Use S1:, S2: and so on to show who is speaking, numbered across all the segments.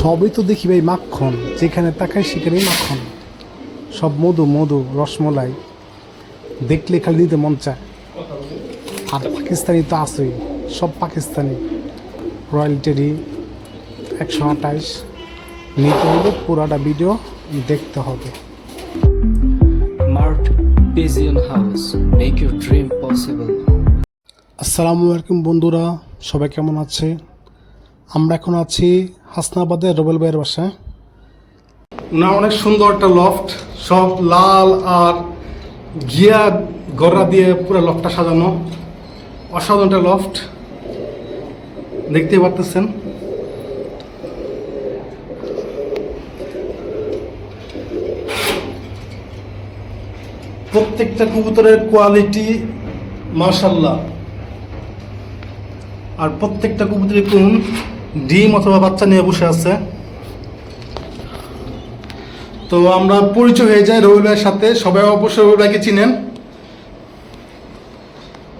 S1: সবই তো দেখি ভাই মাখন। যেখানে তাকাই সেখানেই মাখন। সব মধু মধু রসমলাই। দেখলে খালি দিতে মন চায়। আর পাকিস্তানি তো আছেই। সব পাকিস্তানি। রয়্যাল টেরি একশো আঠাইশ নিতে হলে পুরাটা ভিডিও দেখতে হবে. আসসালামু আলাইকুম বন্ধুরা সবাই কেমন আছে? আমরা এখন আছি হাসনাবাদের রবেল ভাইয়ের বাসায়। না অনেক সুন্দর একটা লফট সব লাল আর গিয়া গড়া দিয়ে পুরো লফটটা সাজানো। অসাধারণ একটা লফট দেখতেই পারতেছেন। প্রত্যেকটা কবুতরের কোয়ালিটি মাশাল্লাহ আর প্রত্যেকটা কবুতরই কোন ডিম অথবা বাচ্চা নিয়ে বসে আছে। তো আমরা পরিচয় হয়ে যাই রবিল ভাইয়ের সাথে। সবাই অবশ্যই রবিল ভাইকে চিনেন।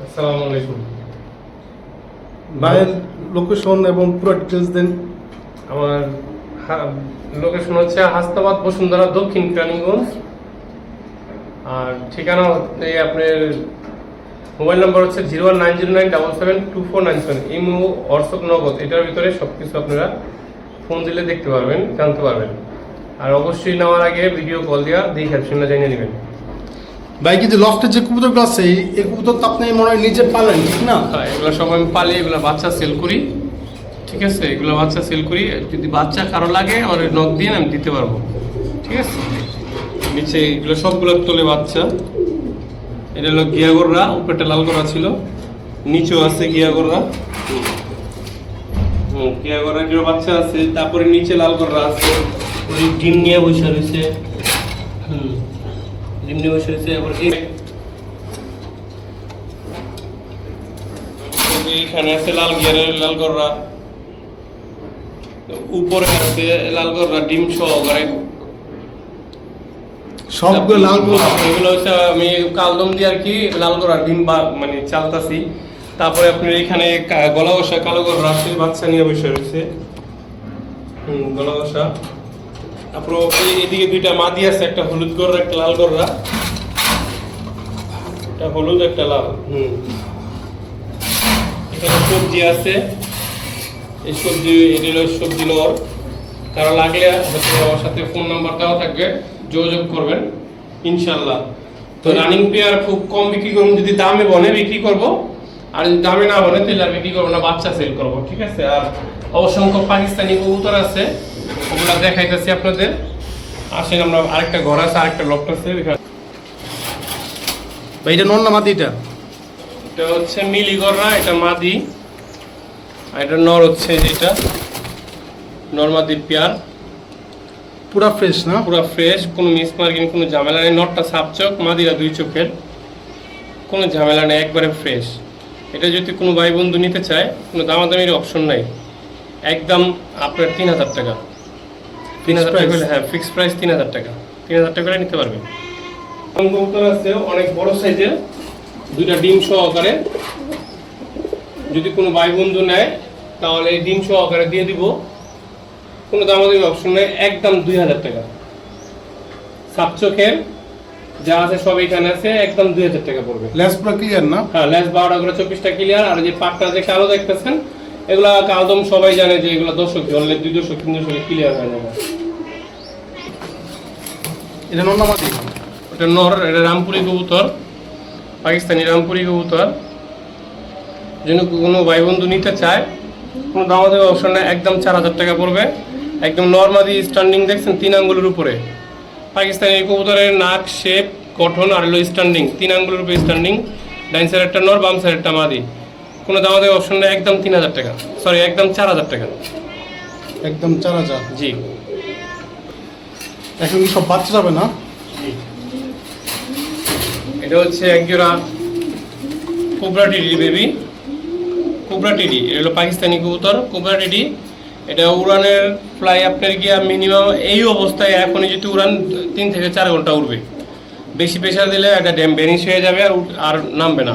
S2: আসসালামু আলাইকুম।
S1: ভাইয়ের লোকেশন এবং পুরো ডিটেলস দেন।
S2: আমার লোকেশন হচ্ছে হাস্তাবাদ বসুন্ধরা দক্ষিণ কেরানীগঞ্জ। আর ঠিকানা হচ্ছে আপনার মোবাইল নাম্বার হচ্ছে zero one nine zero nine double seven two four nine seven. Imo অর্শক Nagad এটার ভিতরে সব কিছু আপনারা ফোন দিলে দেখতে পারবেন জানতে পারবেন। আর অবশ্যই নেওয়ার আগে ভিডিও কল দেওয়া দেখে শুনে জানিয়ে নেবেন।
S1: ভাই কি যে লফটের যে কবুতরগুলো আছে এই- এই কবুতর তো আপনি মনে হয় নিজে পালেন ঠিক না?
S2: হ্যাঁ এগুলো সব আমি পালি এগুলো বাচ্চা সেল করি ঠিক আছে? এগুলো বাচ্চা সেল করি যদি বাচ্চা কারও লাগে আমার নখ দিয়ে আমি দিতে পারব ঠিক আছে? নিচে এগুলো সবগুলো তোলে বাচ্চা। এটা হলো গিয়াগররা উপরটা লাল করা ছিল। নিচেও আছে গিয়াগররা বাচ্চা আছে, তারপরে নিচে লাল আছে। ওই রয়েছে। এখানে আছে লাল গিয়ারের লাল গররা। উপরে আছে লাল গররা, ডিম সহকারে
S1: সবগুলো লাল গোলা
S2: এগুলো হচ্ছে আমি কালদম দিয়ে আর কি লাল গররা ডিম বা- মানে চালতাছি। তারপরে আপনার এখানে গলা বসা কালো গররা আছে বাচ্চা নিয়ে বসে রয়েছে। গলা বসা তারপর এদিকে দুইটা মাদি আছে একটা হলুদ গররা একটা লাল গররা। একটা হলুদ একটা লাল। হুম। এখানে সবজি আছে। এই সবজি এটি সবজি নর। কারও লাগলে হচ্ছে আমার সাথে ফোন নাম্বার দেওয়া থাকবে। যোগাযোগ করবেন ইনশাল্লাহ তো রানিং পেয়ার খুব কম বিক্রি করব যদি দামে বনে বিক্রি করব আর যদি দামে না বনে তাহলে আর বিক্রি করব না বাচ্চা সেল করব ঠিক আছে? আর অসংখ্য পাকিস্তানি কবুতর আছে ওগুলা দেখাইতেছি আপনাদের। আসেন আমরা আরেকটা ঘর আছে আরেকটা লকটা আছে
S1: ভাই এটা নন না মাটি এটা?
S2: এটা হচ্ছে মিলিগররা এটা মাদি। আর এটা নর হচ্ছে যেটা নর্মাদির পেয়ার।
S1: পুরা ফ্রেশ না?
S2: পুরো ফ্রেশ কোনো মিস মার্কিং কোনো ঝামেলা নেই। নটটা সাপ চোখ মাদিরা দুই চোখের। কোনো ঝামেলা নেই একবারে ফ্রেশ এটা যদি কোনো ভাই বন্ধু নিতে চায় কোনো দামাদামির অপশন নাই। একদম আপনার তিন হাজার টাকা। তিন হাজার টাকা হলে হ্যাঁ ফিক্সড প্রাইস তিন হাজার টাকা। তিন হাজার টাকা করে নিতে পারবেন। কবুতর আছে অনেক বড় সাইজের দুইটা ডিম সহকারে। যদি কোনো ভাই বন্ধু নেয় তাহলে ডিম সহকারে দিয়ে দিব। কোনো দামাদামি অপশন নেই একদম দুই হাজার টাকা। সাপ চোখের যা আছে সব এখানে আছে একদম দুই হাজার টাকা পড়বে।
S1: লেস পুরো ক্লিয়ার না?
S2: হ্যাঁ লেস বারোটা করে চব্বিশটা ক্লিয়ার আর যে পাকটা যে কালো দেখতেছেন এগুলা কালদম সবাই জানে যে এগুলো দর্শক জলে দুই দশক তিন দশকে ক্লিয়ার হয়ে যাবে
S1: এটা নন না
S2: এটা নর এটা রামপুরি কবুতর পাকিস্তানি রামপুরি কবুতর। যেন কোনো ভাই বন্ধু নিতে চায় কোনো অপশন নেই একদম চার হাজার টাকা পড়বে। একদম নর্মালি স্ট্যান্ডিং দেখছেন তিন আঙ্গুলের উপরে। পাকিস্তানি কবুতরের নাক শেপ গঠন আর হলো স্ট্যান্ডিং তিন আঙ্গুলের উপরে স্ট্যান্ডিং ডাইন সাইডেরটা নর বাম সাইডেরটা মাদি। কোনো দামাদামি অপশন নেই একদম তিন হাজার টাকা। সরি একদম চার হাজার টাকা।
S1: একদম চার হাজার।
S2: জি।
S1: এখন কি সব বাচ্চা যাবে না?
S2: এটা হচ্ছে একজোড়া কোবরা টিডি বেবি। কোবরা টিডি এটা হলো পাকিস্তানি কবুতর। কোবরা টিডি এটা উড়ানের ফ্লাই আপনার গিয়া মিনিমাম এই অবস্থায় এখনই যদি উড়ান তিন থেকে চার ঘণ্টা উড়বে। বেশি প্রেশার দিলে একটা ড্যাম বেনিশ হয়ে যাবে আর আর নামবে না।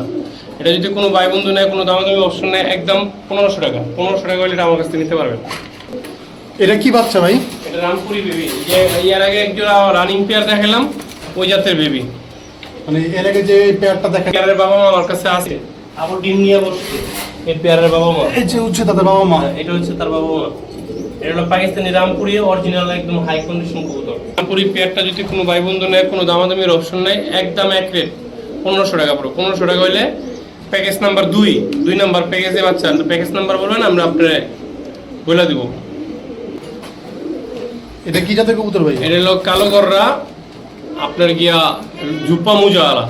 S2: এটা যদি কোনো ভাই বন্ধু নেয় কোনো দামাদামি অপশন নেয় একদম পনেরোশো টাকা। পনেরোশো টাকা হলে এটা আমার কাছ থেকে নিতে পারবেন
S1: এটা কি বাচ্চা ভাই?
S2: এটা রামপুরি বেবি যে ইয়ার আগে একজোড়া রানিং পেয়ার দেখালাম ওই জাতের বেবি
S1: মানে এর আগে যে পেয়ারটা দেখা
S2: পেয়ারের বাবা মা আমার কাছে আছে। আবার ডিম নিয়ে বসছে। এই পেয়ারের বাবা মা।
S1: এই যে উচ্ছে তাদের বাবা মা।
S2: এটা হচ্ছে তার বাবা মা। এটা হলো পাকিস্তানি রামপুরি অরিজিনাল একদম হাই কন্ডিশন কবুতর। রামপুরি পেয়ারটা যদি কোনো ভাই বন্ধু নেয় কোনো দামাদামির অপশন নাই একদম এক রেট পনেরোশো টাকা পড়ো পনেরোশো টাকা হইলে প্যাকেজ নাম্বার দুই দুই নাম্বার প্যাকেজে বাচ্চা। প্যাকেজ নাম্বার বলবেন আমরা আপনার বলে দিব।
S1: এটা কি জাতের কবুতর ভাই?
S2: এটা হলো কালো গররা আপনার গিয়া জুপা মুজাওয়ালা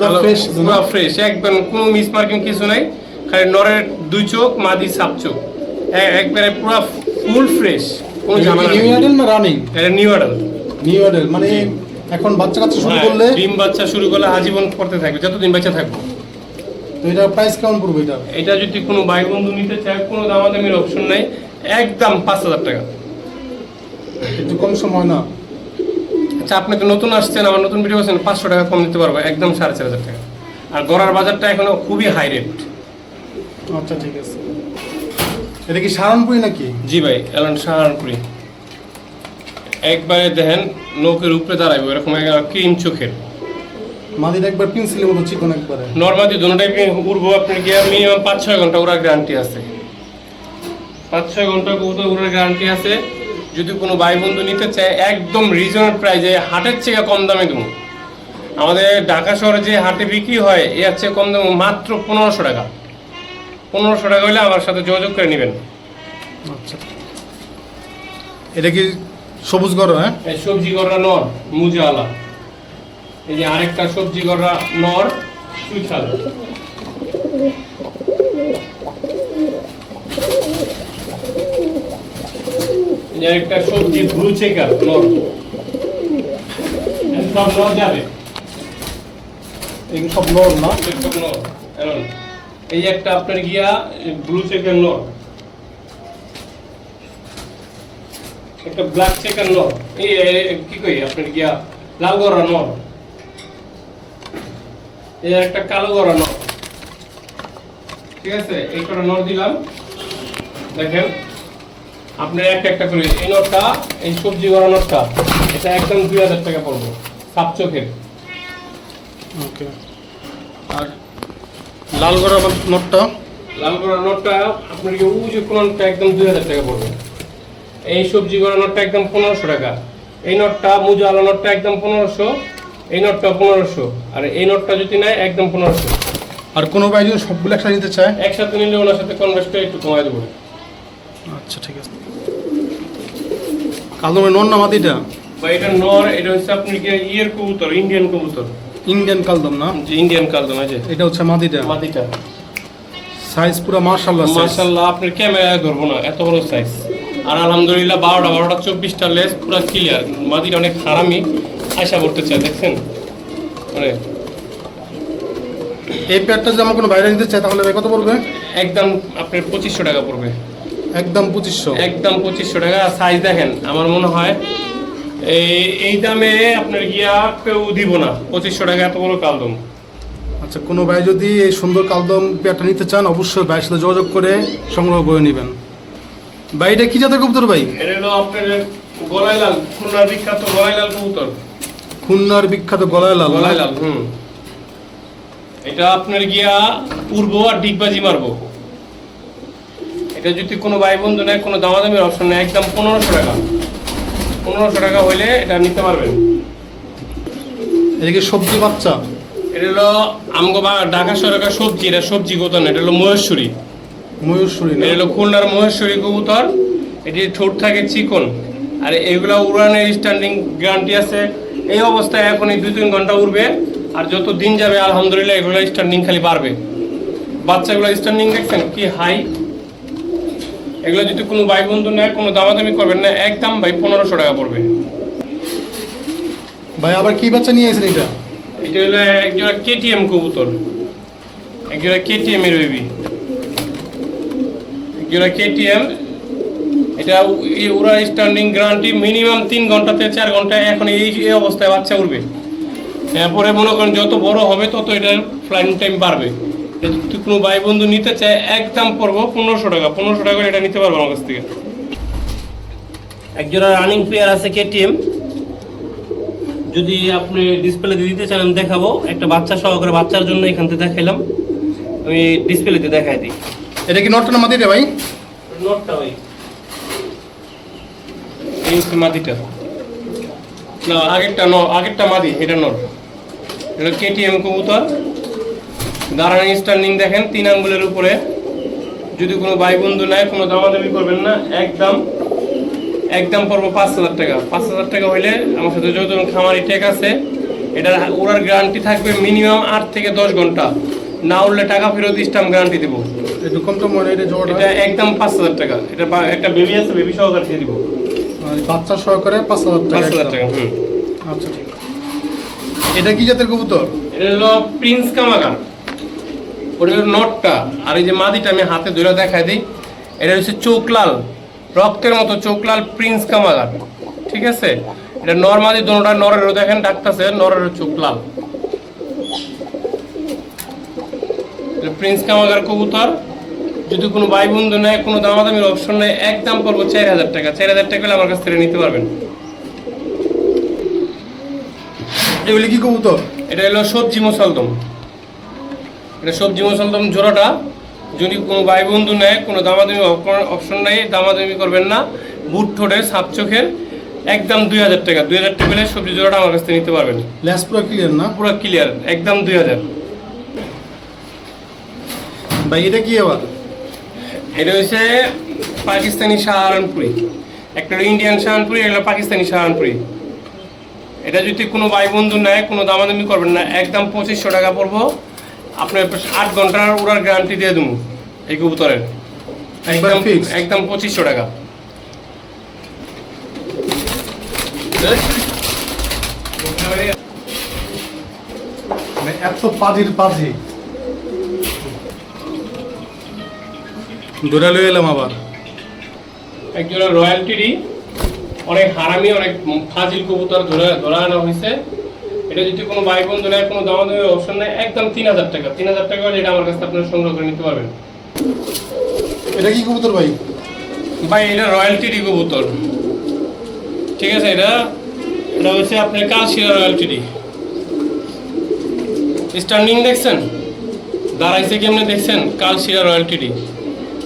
S1: পুরো ফ্রেশ
S2: পুরো ফ্রেশ একদম কোনো মিস মার্কিং কিছু নাই খালি নরের দুই চোখ মাদি সাপ চোখ। এ- একবারে পুরো ফুল ফ্রেশ কোনো ঝামেলা
S1: নিউ অ্যাডেল না রানিং
S2: এটা নিউ অর্ডার
S1: নিউ অ্যাডেল মানে এখন বাচ্চা কাচ্চা শুরু করলে
S2: হ্যাঁ, ডিম বাচ্চা শুরু করলে আজীবন করতে থাকবে যতদিন বাচ্চা থাকব।
S1: তো এটা প্রাইস কেমন পড়বে এটা?
S2: এটা যদি কোনো ভাই বন্ধু নিতে চায় কোনো দামাদামির অপশন নাই একদম পাঁচ হাজার টাকা।
S1: একটু কম সময় না।
S2: আচ্ছা আপনি তো নতুন আসছেন আমার নতুন ভিডিও করছেন পাঁচশো টাকা কম দিতে পারব একদম সাড়ে চার হাজার টাকা। আর গড়ার বাজারটা এখনও খুবই হাই রেট
S1: আচ্ছা ঠিক আছে। এটা কি সারানপুরি নাকি?
S2: জি ভাই এলান সাহারপুরি একবারে দেখেন নৌকের উপরে দাঁড়াইবো এরকম ক্রিম চোখের।
S1: মাদির একবার পেন্সিলের মতো চিকন একবারে।
S2: উড়বো গিয়ে মিনিমাম পাঁচ ছয় ঘণ্টা ওরা গ্যারান্টি আছে? পাঁচ ছয় ঘণ্টা গ্যারান্টি আছে। যদি কোনো ভাই বন্ধু নিতে চায় একদম রিজনেবল প্রাইজে হাটের থেকে কম দামে দেবো। আমাদের ঢাকা শহরে যে হাটে বিক্রি হয় এর চেয়ে কম দামে মাত্র পনেরোশো টাকা। পনেরোশো টাকা হলে আমার সাথে যোগাযোগ করে নেবেন।
S1: আচ্ছা। এটা কি সবুজ গড় হ্যাঁ?
S2: সবজি গররা নর মুজাওয়ালা এই যে আরেকটা সবজি গররা নর চুইঠাল যে আরেকটা সবজি ব্লু চেকার সব নর যাবে।
S1: এগুলো সব নর না?
S2: এই সব নর এমন। এই একটা আপনার গিয়া ব্লু চেকার নর একটা ব্ল্যাক চেকার নর এই কি কই আপনার গিয়া লাল গড়া নর এই একটা কালো গড়া নর ঠিক আছে এই কটা নর দিলাম। দেখেন। আপনি একটা একটা করে এই নটটা এই সবজি গড়া নটটা এটা একদম দুই হাজার টাকা পড়ব সাপ চোখের।
S1: ওকে। আর লাল গড় নটটা?
S2: লাল গড়া নোটটা আপনার কি উজু কোনটা একদম দুই হাজার টাকা পড়বে? এই সবজি গড়া নোটটা একদম পনেরোশো টাকা। এই নোটটা মুজা আলা নোটটা একদম পনেরোশো এই নোটটা পনেরোশো আর এই নোটটা যদি নেয় একদম পনেরোশো।
S1: আর কোনো ভাই যদি সবগুলো একসাথে নিতে চায়?
S2: একসাথে নিলে ওনার সাথে কনভার্সটা একটু কমাই দেবো।
S1: আচ্ছা ঠিক আছে। কালদমের নর না মাদিটা
S2: বা এটা নর এটা হচ্ছে আপনি কি ইয়ের কবুতর ইন্ডিয়ান কবুতর।
S1: ইন্ডিয়ান কালদম না?
S2: যে ইন্ডিয়ান কালদম আছে
S1: এটা হচ্ছে মাদিটা
S2: মাদিটা
S1: সাইজ পুরো মার্শাল্লাহ
S2: মার্শাল্লাহ আপনার ক্যামেরায় ধরবো না এত বড় সাইজ আর আলহামদুলিল্লাহ বারোটা বারোটা চব্বিশটা লেস পুরো ক্লিয়ার মাদিটা অনেক হারামি আশা করতে চাই দেখছেন? মানে
S1: এই প্যাডটা যদি আমার কোনো বাইরে নিতে চায় তাহলে ভাই কত পড়বে?
S2: একদম আপনার পঁচিশশো টাকা পড়বে।
S1: একদম পঁচিশশো।
S2: একদম পঁচিশশো টাকা। সাইজ দেখেন আমার মনে হয় এই এই দামে আপনার গিয়া কেউ দিব না। পঁচিশশো টাকা এত বড় কালদম।
S1: আচ্ছা কোনো ভাই যদি এই সুন্দর কালদম প্যাডটা নিতে চান অবশ্যই ভাইয়ের সাথে যোগাযোগ করে সংগ্রহ করে নেবেন। ভাই এটা কি জাতের কবুতর ভাই?
S2: এটা হলো আপনার গলায় লাল খুলনার বিখ্যাত গলায় লাল কবুতর।
S1: খুলনার বিখ্যাত গলায় লাল
S2: গলায় লাল হুম। এটা আপনার গিয়া পূর্ব আর ডিগবাজি মারবো। এটা যদি কোনো ভাই বন্ধু নেয় কোনো দামাদামির অপশন নেই একদম পনেরোশো টাকা। পনেরোশো টাকা হইলে এটা নিতে পারবেন।
S1: এদিকে সবজি বাচ্চা।
S2: এটা হলো আমগো বা ঢাকা সরকার সবজি এটা সবজি গোতন এটা হলো মহেশ্বরী
S1: ময়ূরশুরি
S2: এটা হলো খুলনার মহেশ্বরী কবুতর এটি ঠোঁট থাকে চিকন। আর এগুলা উড়ানের স্ট্যান্ডিং গ্যারান্টি আছে। এই অবস্থায় এখন এই দুই তিন ঘণ্টা উড়বে। আর যত দিন যাবে আলহামদুলিল্লাহ এগুলো স্ট্যান্ডিং খালি বাড়বে। বাচ্চাগুলো স্ট্যান্ডিং দেখছেন কি হাই এগুলো যদি কোনো ভাই বন্ধু নেয় কোনো দামাদামি করবেন না একদম ভাই পনেরোশো টাকা পড়বে।
S1: ভাই আবার কি বাচ্চা নিয়ে এসেছেন এটা?
S2: এটা হলো একজোড়া কেটিএম কবুতর। একজোড়া কেটিএম এর বেবি একজোড়া কেটিএম। এটা উড়া স্ট্যান্ডিং গ্যারান্টি মিনিমাম তিন ঘন্টাতে চার ঘণ্টা এখন এই এই অবস্থায় বাচ্চা উঠবে এরপরে মনে করেন যত বড় হবে তত এটার ফ্লাইং টাইম বাড়বে। যদি কোনো ভাই বন্ধু নিতে চায় একদম পড়ব পনেরোশো টাকা। পনেরোশো টাকা করে এটা নিতে পারব আমার কাছ থেকে। একজোড়া রানিং প্লেয়ার আছে কেটিএম যদি আপনি ডিসপ্লেতে দিতে চান আমি দেখাবো। একটা বাচ্চা সহকারে বাচ্চার জন্য এখান থেকে দেখাইলাম। আমি ডিসপ্লেতে দেখাই দিই।
S1: এটা কি নটটা না মাদি রে ভাই?
S2: নোটটা ভাই। এই হচ্ছে মাদিটা না আগেরটা ন আগেরটা মাদি এটা নোট। এটা কেটিএম কবুতর। দাঁড়ানি স্ট্যান্ডিং দেখেন তিন আঙ্গুলের উপরে। যদি কোনো ভাই বন্ধু নেয় কোনো দামাদামি করবেন না একদম একদম পড়ব পাঁচ হাজার টাকা। পাঁচ হাজার টাকা হইলে আমার সাথে যত খামারি টেক আছে। এটার ওরার গ্যারান্টি থাকবে মিনিমাম আট থেকে দশ ঘণ্টা। না উঠলে টাকা ফেরত স্টাম্প গ্যারান্টি দেবো।
S1: একটু কম মনে এটা
S2: একদম পাঁচ হাজার টাকা। এটা একটা বেবি আছে বেবি সহকারে দিয়ে দিব।
S1: বাচ্চা সহকারে পাঁচ হাজার
S2: পাঁচ হাজার টাকা হুম।
S1: আচ্ছা ঠিক। এটা কি জাতের কবুতর?
S2: এটা হলো প্রিন্স কামাগার ওটা হলো নটটা। আর এই যে মাদিটা আমি হাতে ধরে দেখাই দিই এটা হচ্ছে চোকলাল রক্তের মতো চোকলাল প্রিন্স কামাগার ঠিক আছে? এটা নর্মালি দোনোটা নরেরও দেখেন ডাকতেছে নরের চোকলাল। এটা প্রিন্স কামাগার কবুতর। যদি কোনো ভাই বন্ধু নেয় কোনো দামাদামির অপশন নেই একদম পড়ব চার হাজার টাকা। চার হাজার টাকা হলে আমার কাছ থেকে নিতে পারবেন।
S1: এগুলি কি কবুতর?
S2: এটা হলো সবজি মুসলদম। এটা সবজি মুসলদম জোড়াটা যদি কোনো ভাই বন্ধু নেয় কোনো দামাদামি অপশন নেই দামাদামি করবেন না। বুট ঠোঁটের সাপ চোখের একদম দুই হাজার টাকা। দুই হাজার টাকা সবজি জোড়াটা আমার কাছ থেকে নিতে পারবেন।
S1: ল্যাস পুরো ক্লিয়ার না?
S2: পুরো ক্লিয়ার একদম দুই হাজার।
S1: ভাই এটা কি আবার?
S2: এটা হচ্ছে পাকিস্তানি সাহারানপুরি। একটা ইন্ডিয়ান সাহারানপুরি একটা পাকিস্তানি সাহারানপুরি। এটা যদি কোনো ভাই বন্ধু নেয় কোনো দামাদামি করবেন না একদম পঁচিশশো টাকা পড়ব। আপনার আট ঘণ্টার ওরার গ্যারান্টি দিয়ে দেবো এই কবুতরের। একদম একদম পঁচিশশো টাকা।
S1: মানে এত পাজির পাজি। দৌড়া লয়ে এলাম আবার।
S2: একজোড়া রয়্যালটিরই অনেক হারামি অনেক ফাজিল কবুতর ধরে ধরা আনা হয়েছে। এটা যদি কোনো ভাই বন্ধু নেয় কোনো দামাদামি অপশন নেই একদম তিন হাজার টাকা। তিন হাজার টাকা এটা আমার কাছে আপনারা সংগ্রহ করে নিতে পারবেন।
S1: এটা কি কবুতর ভাই?
S2: ভাই এটা রয়্যালটিডি কবুতর। ঠিক আছে এটা এটা হচ্ছে আপনার কালশিরা রয়্যালটিডি স্ট্যান্ডিং দেখছেন? দাঁড়াইছে কেমনে দেখছেন? কালশিরা রয়্যালটিডি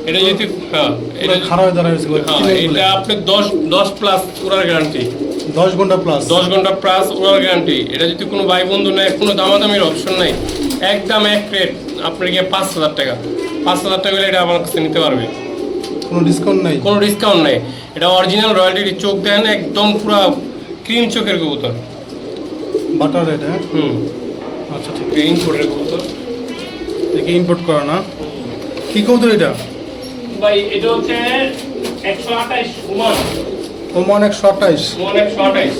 S2: এটা যদি হ্যাঁ এটা
S1: খারাপ দাঁড়া হয়েছে
S2: হ্যাঁ এটা আপনি দশ দশ প্লাস উড়ার গ্যারান্টি
S1: দশ ঘণ্টা প্লাস
S2: দশ ঘণ্টা প্লাস উড়ার গ্যারান্টি এটা যদি কোনো ভাই বন্ধু নেয় কোনো দামাদামির অপশন নাই। একদম এক রেট আপনার গিয়ে পাঁচ হাজার টাকা। পাঁচ হাজার টাকা হলে এটা আমার কাছে নিতে পারবে।
S1: কোনো ডিসকাউন্ট নাই?
S2: কোনো ডিসকাউন্ট নেই। এটা অরিজিনাল রয়্যালটির চোখ দেন একদম পুরো ক্রিম চোখের কবুতর।
S1: বাটার হ্যাঁ?
S2: হুম।
S1: আচ্ছা ঠিক।
S2: কোটের কবুতর।
S1: দেখে ইম্পোর্ট করা না। কি কবুতর এটা?
S2: ভাই এটা হচ্ছে একশো উমান
S1: ওমান একশো আঠাইশ
S2: উমান একশো আঠাইশ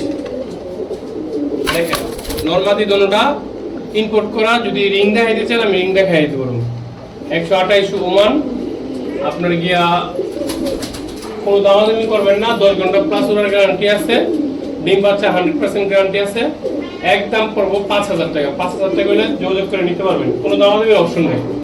S2: দেখেন, নর্মাদি দোনোটা ইনপোর্ট করা, যদি রিং দেখাইতে চান, আমি রিং দেখাই দিতে পারব। একশো আঠাইশ ওমান। আপনার গিয়া কোনো দামাদামি করবেন না, দশ ঘণ্টা প্লাস ওনার গ্যারান্টি আছে। ডিম বাচ্চা হান্ড্রেড পার্সেন্ট গ্যারান্টি আছে। একদম পড়ব পাঁচ হাজার টাকা। পাঁচ হাজার টাকা হলে যোগাযোগ করে নিতে পারবেন। কোনো দামাদামি অপশন নেই।